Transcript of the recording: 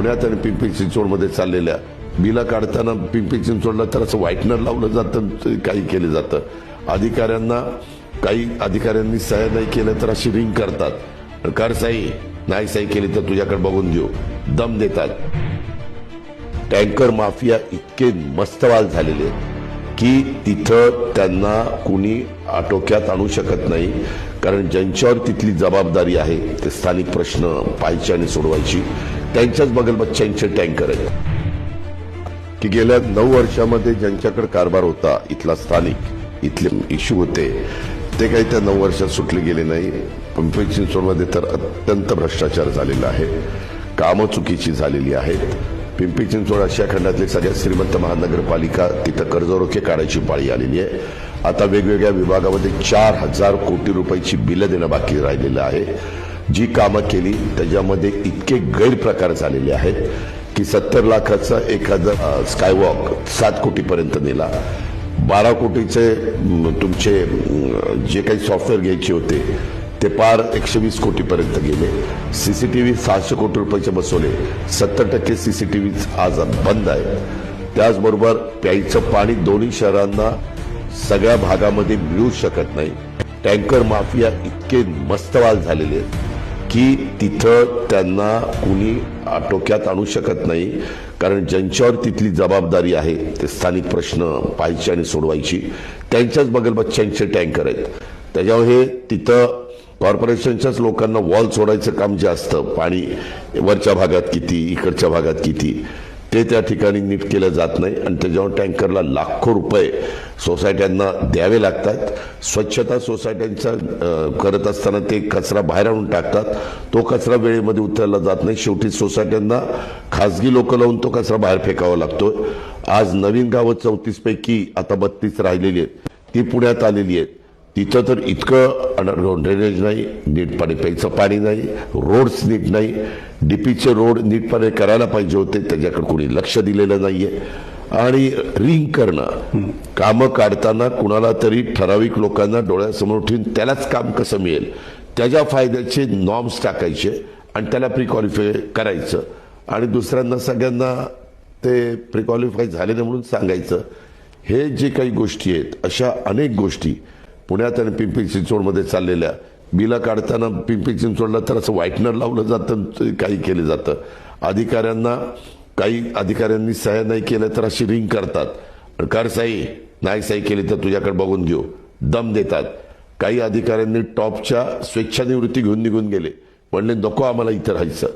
पुण्यात आणि पिंपरी चिंचवडमध्ये चाललेल्या बिला काढताना पिंपरी चिंचवडला तर असं व्हाईटनर लावलं जातं काही केलं जातं. अधिकाऱ्यांना काही अधिकाऱ्यांनी सह्या नाही केलं तर अशी रिंग करतात. कर सही नाही सही केली तर तुझ्याकडे बघून देऊ दम देतात. टँकर माफिया इतके मस्तवाल झालेले आहेत. की तिथं त्यांना कुणी आटोक्यात आणू शकत नाही. कारण ज्यांच्यावर तिथली जबाबदारी आहे ते स्थानिक प्रश्न पाहायचे आणि सोडवायची. त्यांच्याच बगलबच्च्यांचे टँकर आहेत. की गेल्या नऊ वर्षामध्ये ज्यांच्याकडे कारभार होता इथला स्थानिक इथले इश्यू होते ते काही त्या नऊ वर्षात सुटले गेले नाही. पिंपरी चिंचवडमध्ये तर अत्यंत भ्रष्टाचार झालेला आहे. कामं चुकीची झालेली आहेत. पिंपरी चिंचवड आशिया खंडातली सगळ्यात श्रीमंत महानगरपालिका तिथं कर्जरोखे काढायची पाळी आलेली आहे. आता वेगवेगळ्या विभागामध्ये चार हजार कोटी रुपयाची बिलं देणं बाकी राहिलेलं आहे. जी कामं केली त्याच्यामध्ये इतके गैरप्रकार झालेले आहेत की सत्तर लाखाचा एखादा स्कायवॉक सात कोटीपर्यंत नेला. बारा कोटीचे तुमचे जे काही सॉफ्टवेअर घ्यायचे होते ते पार एकशे वीस कोटीपर्यंत गेले. सीसीटीव्ही सहाशे कोटी रुपयाचे बसवले. सत्तर टक्के सीसीटीव्ही आज बंद आहे. त्याचबरोबर प्यायचं पाणी दोन्ही शहरांना सगळ्या भागामध्ये मिळू शकत नाही. टँकर माफिया इतके मस्तवाल झालेले आहेत की तिथं त्यांना कुणी आटोक्यात आणू शकत नाही. कारण ज्यांच्यावर तिथली जबाबदारी आहे ते स्थानिक प्रश्न पाहायचे आणि सोडवायची. त्यांच्याच बगलबच्च्यांचे टँकर आहेत. त्याच्यामुळे तिथं कॉर्पोरेशनच्याच लोकांना वॉल सोडायचं काम जे असतं पाणी वरच्या भागात किती इकडच्या भागात किती ते त्या ठिकाणी नीट केलं जात नाही. आणि त्याच्यावर टँकरला लाखो रुपये सोसायट्यांना द्यावे लागतात. स्वच्छता सोसायट्यांचा करत असताना ते कचरा बाहेर आणून टाकतात. तो कचरा वेळेमध्ये उतरला जात नाही. शेवटी सोसायट्यांना खासगी लोक लावून तो कचरा बाहेर फेकावा लागतो आज नवीन गावं चौतीसपैकी आता बत्तीस राहिलेली आहेत. ती पुण्यात आलेली आहेत. तिथं तर इतकं अंडरग्राऊंड ड्रेनेज नाही नीटपणे प्यायचं पाणी नाही रोड्स नीट नाही. डीपीचे रोड नीटपणे करायला पाहिजे होते त्याच्याकडे कोणी लक्ष दिलेलं नाहीये. आणि रिंग करणं कामं काढताना कुणाला तरी ठराविक लोकांना डोळ्यासमोर ठेवून त्यालाच काम कसं मिळेल? त्याच्या फायद्याचे नॉर्म्स टाकायचे आणि त्याला प्रिक्वालिफाय करायचं. आणि दुसऱ्यांना सगळ्यांना ते प्रिक्वालिफाय झाले नाही म्हणून सांगायचं. हे जे काही गोष्टी आहेत अशा अनेक गोष्टी पुण्यात आणि पिंपरी चिंचवडमध्ये चाललेल्या बिला काढताना पिंपरी चिंचवडला तर असं व्हाईटनर लावलं जातं काही केलं जातं. अधिकाऱ्यांना काही अधिकाऱ्यांनी सह्या नाही केलं तर अशी रिंग करतात. कर सही नाही सही केली तर तुझ्याकडे बघून देऊ दम देतात. काही अधिकाऱ्यांनी टॉपच्या स्वेच्छानिवृत्ती घेऊन निघून गेले. म्हणले नको आम्हाला इथं राहायचं.